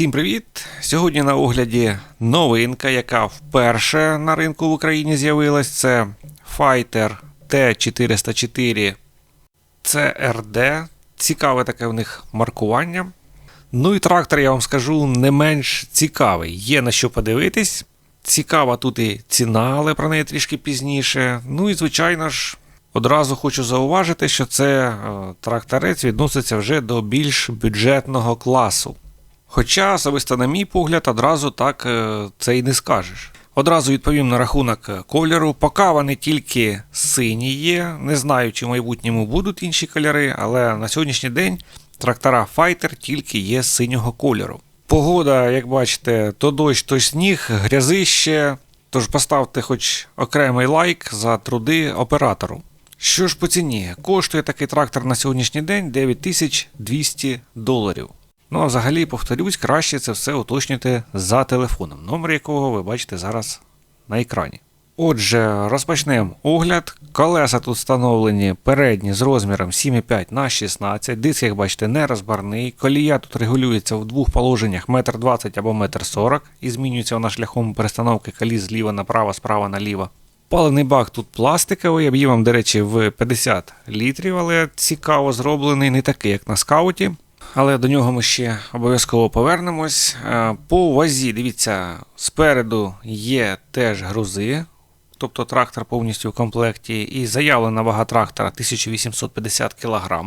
Всім привіт! Сьогодні на огляді новинка, яка вперше на ринку в Україні з'явилась. Це Fighter T404 CRD. Цікаве таке в них маркування. Ну і трактор, я вам скажу, не менш цікавий. Є на що подивитись. Цікава тут і ціна, але про неї трішки пізніше. Ну і звичайно ж, одразу хочу зауважити, що це е, тракторець відноситься вже до більш бюджетного класу. Хоча, особисто, на мій погляд, одразу так е, це і не скажеш. Одразу відповім на рахунок е, кольору. Поки вони тільки сині є. Не знаю, чи в майбутньому будуть інші кольори, але на сьогоднішній день трактора Fighter тільки є синього кольору. Погода, як бачите, то дощ, то сніг, грязище. Тож поставте хоч окремий лайк за труди оператору. Що ж по ціні? Коштує такий трактор на сьогоднішній день 9200 доларів. Ну а взагалі, повторюсь, краще це все уточнюйте за телефоном, номер якого ви бачите зараз на екрані. Отже, розпочнемо огляд. Колеса тут встановлені передні з розміром 7,5 на 16. Диск, як бачите, не розбарний. Колія тут регулюється в двох положеннях 1,20 м або 1,40 м і змінюється вона шляхом перестановки коліс зліва направо, справа наліво. Паливний бак тут пластиковий, об'ємом, до речі, в 50 літрів, але цікаво зроблений, не такий, як на скауті. Але до нього ми ще обов'язково повернемось. Е, По вазі, дивіться, спереду є теж грузи, тобто трактор повністю в комплекті, і заявлена вага трактора 1850 кг.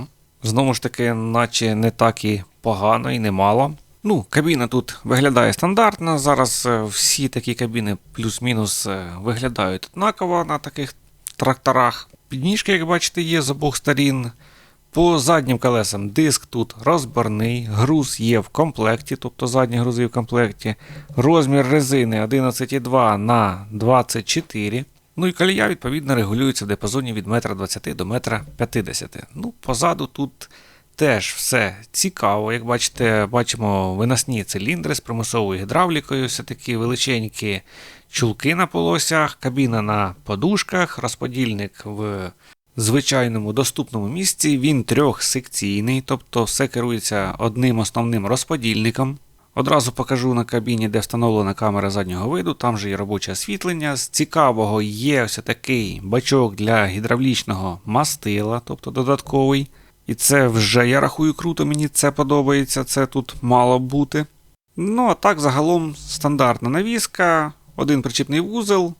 Знову ж таки, наче не так і погано і немало. Ну, кабіна тут виглядає стандартно. Зараз е, всі такі кабіни плюс-мінус е, виглядають однаково на таких тракторах. Підніжки, як бачите, є з обох сторін. По заднім колесам диск тут розборний, груз є в комплекті, тобто задні грузи в комплекті. Розмір резини 11,2 на 24 Ну і колія, відповідно, регулюється в диапазоні від 1,20 м до 1,50 м. Ну, позаду тут теж все цікаво. Як бачите, бачимо виносні циліндри з примусовою гідравлікою, все такі величенькі чулки на полосях, кабіна на подушках, розподільник в звичайному доступному місці. Він трьохсекційний, тобто все керується одним основним розподільником. Одразу покажу на кабіні, де встановлена камера заднього виду, там же є робоче освітлення. З цікавого є ось такий бачок для гідравлічного мастила, тобто додатковий. І це вже, я рахую, круто, мені це подобається, це тут мало бути. Ну, а так, загалом, стандартна навіска, один причіпний вузол,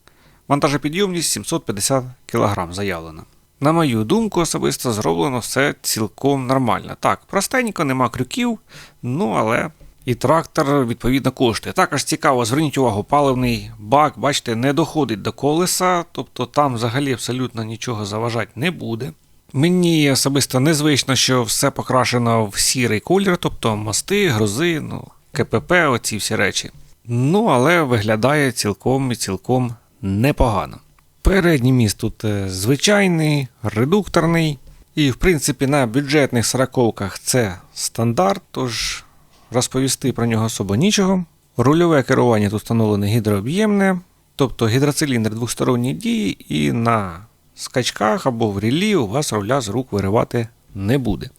вантажопідйомність 750 кг заявлена. На мою думку, особисто зроблено все цілком нормально. Так, простенько, нема крюків, ну але і трактор відповідно коштує. Також цікаво, зверніть увагу, паливний бак, бачите, не доходить до колеса, тобто там взагалі абсолютно нічого заважати не буде. Мені особисто незвично, що все покрашено в сірий колір, тобто мости, грузи, ну, КПП, оці всі речі. Ну, але виглядає цілком і цілком непогано. Передній міст тут е, звичайний, редукторний. І, в принципі, на бюджетних сороковках це стандарт, тож розповісти про нього особо нічого. Рульове керування тут встановлене гідрооб'ємне, тобто гідроциліндр двосторонньої дії, і на скачках або в рілі у вас руля з рук виривати не буде.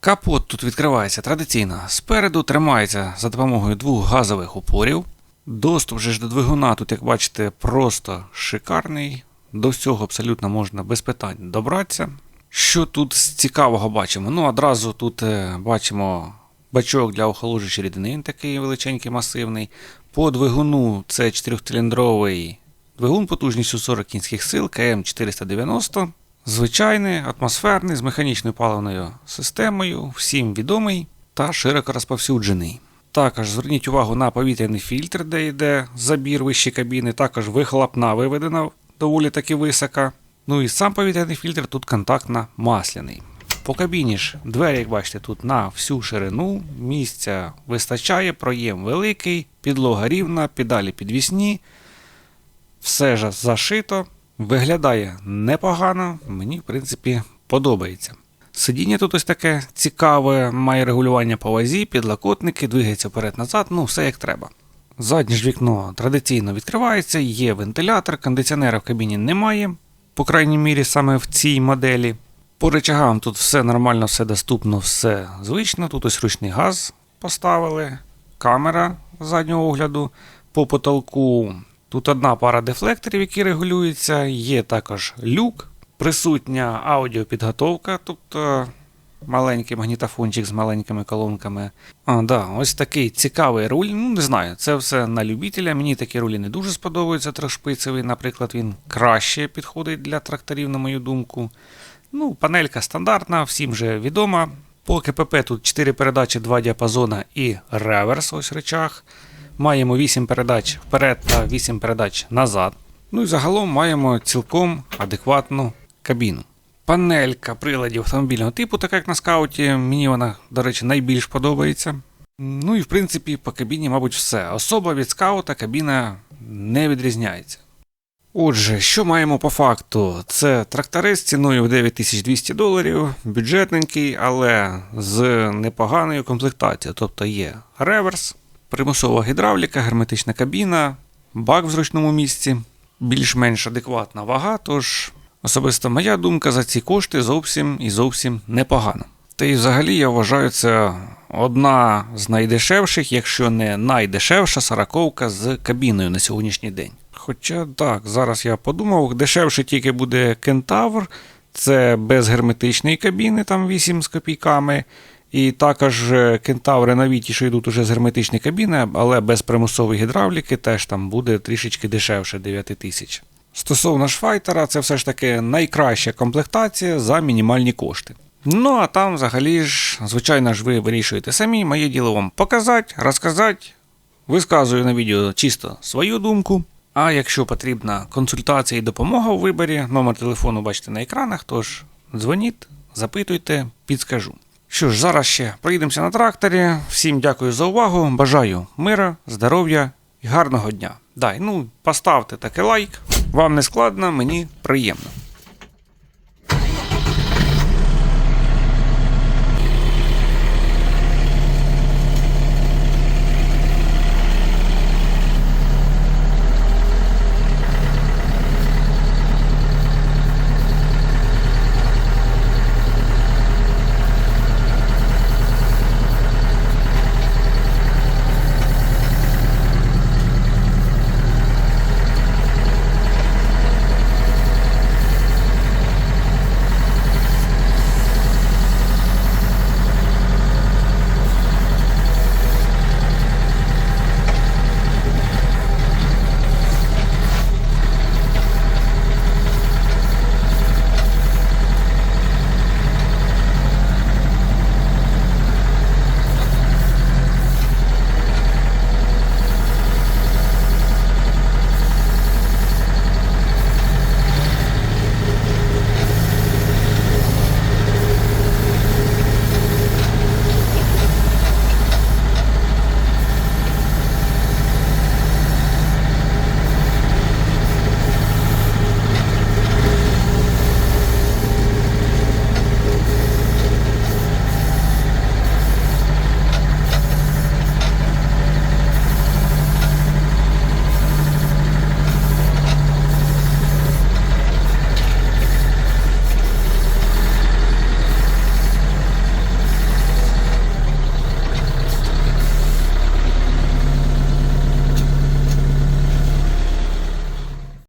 Капот тут відкривається традиційно. Спереду тримається за допомогою двох газових упорів. Доступ же ж до двигуна тут, як бачите, просто шикарний. До всього абсолютно можна без питань добратися. Що тут з цікавого бачимо? Ну, одразу тут е, бачимо бачок для охолоджуючої рідини, такий величенький масивний. По двигуну це 4-циліндровий двигун потужністю 40 кінських сил КМ490. Звичайний, атмосферний, з механічною паливною системою, всім відомий та широко розповсюджений. Також зверніть увагу на повітряний фільтр, де йде забір вищі кабіни, також вихлопна виведена доволі таки висока. Ну і сам повітряний фільтр тут контактно масляний. По кабіні ж двері, як бачите, тут на всю ширину, місця вистачає, проєм великий, підлога рівна, педалі підвісні. Все ж зашито, виглядає непогано, мені, в принципі, подобається. Сидіння тут ось таке цікаве, має регулювання по вазі, підлокотники, двигається вперед-назад, ну все як треба. Заднє ж вікно традиційно відкривається, є вентилятор, кондиціонера в кабіні немає, по крайній мірі саме в цій моделі. По речагам тут все нормально, все доступно, все звично. Тут ось ручний газ поставили. камера заднього огляду. По потолку тут одна пара дефлекторів, які регулюються. Є також люк, присутня аудіопідготовка, тобто маленький магнітофончик з маленькими колонками. А, да, ось такий цікавий руль. Ну, не знаю, це все на любителя. Мені такі рулі не дуже сподобаються. Трьохшпицевий, наприклад, він краще підходить для тракторів, на мою думку. Ну, панелька стандартна, всім же відома. По КПП тут 4 передачі, 2 діапазона і реверс, ось речах. Маємо 8 передач вперед та 8 передач назад. Ну і загалом маємо цілком адекватну кабіну. Панелька приладів автомобільного типу, така як на скауті. Мені вона, до речі, найбільш подобається. Ну і в принципі по кабіні, мабуть, все. Особа від скаута кабіна не відрізняється. Отже, що маємо по факту? Це тракторець ціною в 9200 доларів, бюджетненький, але з непоганою комплектацією. Тобто є реверс, примусова гідравліка, герметична кабіна, бак в зручному місці, більш-менш адекватна вага. Тож, особисто моя думка за ці кошти зовсім і зовсім непогана. Та й взагалі я вважаю це одна з найдешевших, якщо не найдешевша сороковка з кабіною на сьогоднішній день. Хоча так, зараз я подумав, дешевше тільки буде кентавр, це без герметичної кабіни, там 8 з копійками. І також е, кентаври новіті, що йдуть уже з герметичної кабіни, але без примусової гідравліки, теж там буде трішечки дешевше 9 тисяч. Стосовно ж файтера, це все ж таки найкраща комплектація за мінімальні кошти. Ну а там взагалі ж, звичайно ж, ви вирішуєте самі. Моє діло вам показати, розказати. Висказую на відео чисто свою думку. А якщо потрібна консультація і допомога у виборі, номер телефону бачите на екранах, тож дзвоніть, запитуйте, підскажу. Що ж, зараз ще проїдемося на тракторі. Всім дякую за увагу. Бажаю мира, здоров'я і гарного дня. Дай, ну, поставте таке лайк. Вам не складно, мені приємно.